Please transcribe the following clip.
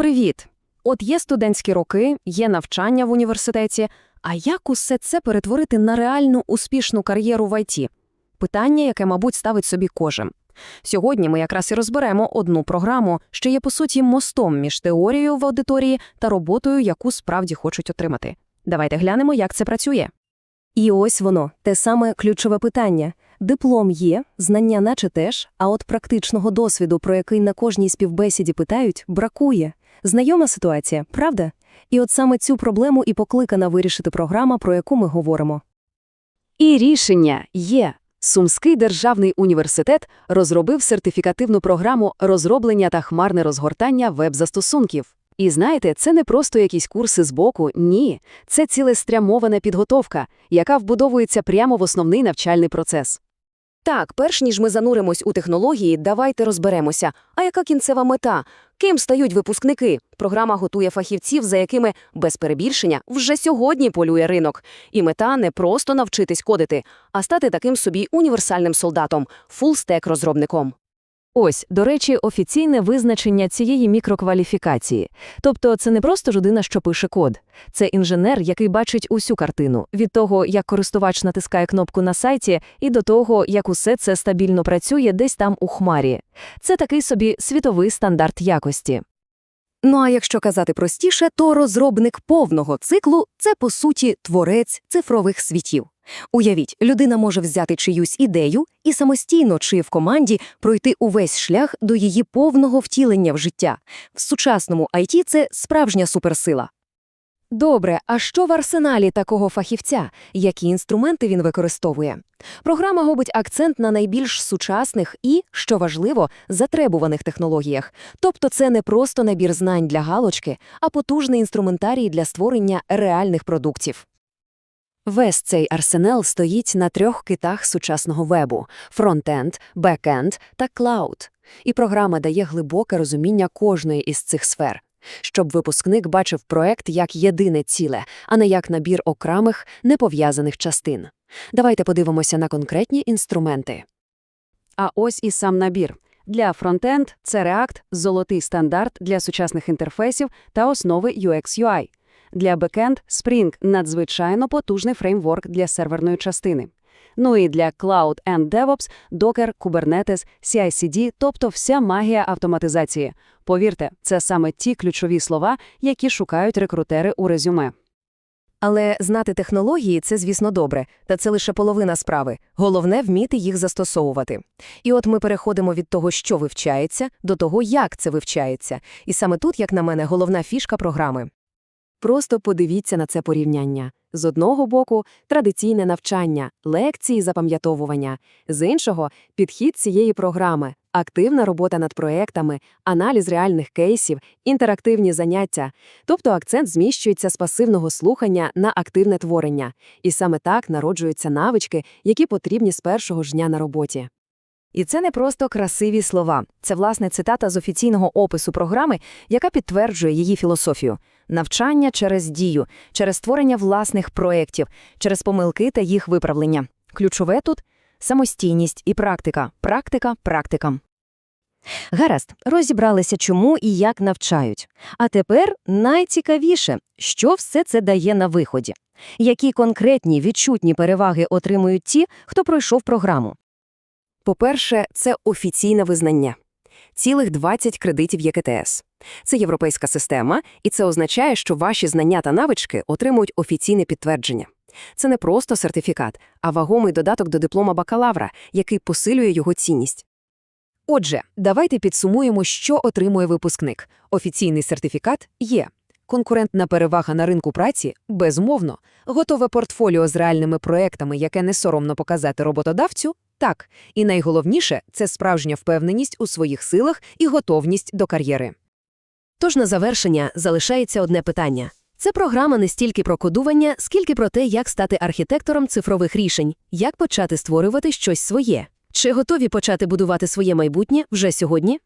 Привіт! От є студентські роки, є навчання в університеті, а як усе це перетворити на реальну успішну кар'єру в ІТ? Питання, яке, мабуть, ставить собі кожен. Сьогодні ми якраз і розберемо одну програму, що є, по суті, мостом між теорією в аудиторії та роботою, яку справді хочуть отримати. Давайте глянемо, як це працює. І ось воно, те саме ключове питання. Диплом є, знання наче теж, а от практичного досвіду, про який на кожній співбесіді питають, бракує. Знайома ситуація, правда? І от саме цю проблему і покликана вирішити програма, про яку ми говоримо. І рішення є. Сумський державний університет розробив сертифікативну програму розроблення та хмарне розгортання веб-застосунків. І знаєте, це не просто якісь курси з боку, ні. Це цілеспрямована підготовка, яка вбудовується прямо в основний навчальний процес. Так, перш ніж ми зануримось у технології, давайте розберемося. А яка кінцева мета? Ким стають випускники? Програма готує фахівців, за якими, без перебільшення, вже сьогодні полює ринок. І мета не просто навчитись кодити, а стати таким собі універсальним солдатом, фулстек-розробником. Ось, до речі, офіційне визначення цієї мікрокваліфікації. Тобто це не просто людина, що пише код. Це інженер, який бачить усю картину. Від того, як користувач натискає кнопку на сайті, і до того, як усе це стабільно працює десь там у хмарі. Це такий собі світовий стандарт якості. Ну а якщо казати простіше, то розробник повного циклу – це, по суті, творець цифрових світів. Уявіть, людина може взяти чиюсь ідею і самостійно чи в команді пройти увесь шлях до її повного втілення в життя. В сучасному IT це справжня суперсила. Добре, а що в арсеналі такого фахівця? Які інструменти він використовує? Програма губить акцент на найбільш сучасних і, що важливо, затребуваних технологіях. Тобто це не просто набір знань для галочки, а потужний інструментарій для створення реальних продуктів. Весь цей арсенал стоїть на трьох китах сучасного вебу – фронтенд, бекенд та клауд. І програма дає глибоке розуміння кожної із цих сфер, щоб випускник бачив проект як єдине ціле, а не як набір окремих, непов'язаних частин. Давайте подивимося на конкретні інструменти. А ось і сам набір. Для фронтенд – це React, золотий стандарт для сучасних інтерфейсів та основи UX-UI. Для бекенд – Spring – надзвичайно потужний фреймворк для серверної частини. Ну і для Cloud and DevOps – Docker, Kubernetes, CI/CD, тобто вся магія автоматизації. Повірте, це саме ті ключові слова, які шукають рекрутери у резюме. Але знати технології – це, звісно, добре, та це лише половина справи. Головне – вміти їх застосовувати. І от ми переходимо від того, що вивчається, до того, як це вивчається. І саме тут, як на мене, головна фішка програми. Просто подивіться на це порівняння. З одного боку – традиційне навчання, лекції запам'ятовування. З іншого – підхід цієї програми, активна робота над проектами, аналіз реальних кейсів, інтерактивні заняття. Тобто акцент зміщується з пасивного слухання на активне творення. І саме так народжуються навички, які потрібні з першого ж дня на роботі. І це не просто красиві слова. Це, власне, цитата з офіційного опису програми, яка підтверджує її філософію. Навчання через дію, через створення власних проєктів, через помилки та їх виправлення. Ключове тут – самостійність і практика. Практика практикам. Гаразд, розібралися, чому і як навчають. А тепер найцікавіше, що все це дає на виході. Які конкретні відчутні переваги отримують ті, хто пройшов програму. По-перше, це офіційне визнання. Цілих 20 кредитів ЄКТС. Це європейська система, і це означає, що ваші знання та навички отримують офіційне підтвердження. Це не просто сертифікат, а вагомий додаток до диплома бакалавра, який посилює його цінність. Отже, давайте підсумуємо, що отримує випускник. Офіційний сертифікат є. Конкурентна перевага на ринку праці – безмовно. Готове портфоліо з реальними проектами, яке не соромно показати роботодавцю – так. І найголовніше – це справжня впевненість у своїх силах і готовність до кар'єри. Тож на завершення залишається одне питання. Це програма не стільки про кодування, скільки про те, як стати архітектором цифрових рішень, як почати створювати щось своє. Чи готові почати будувати своє майбутнє вже сьогодні?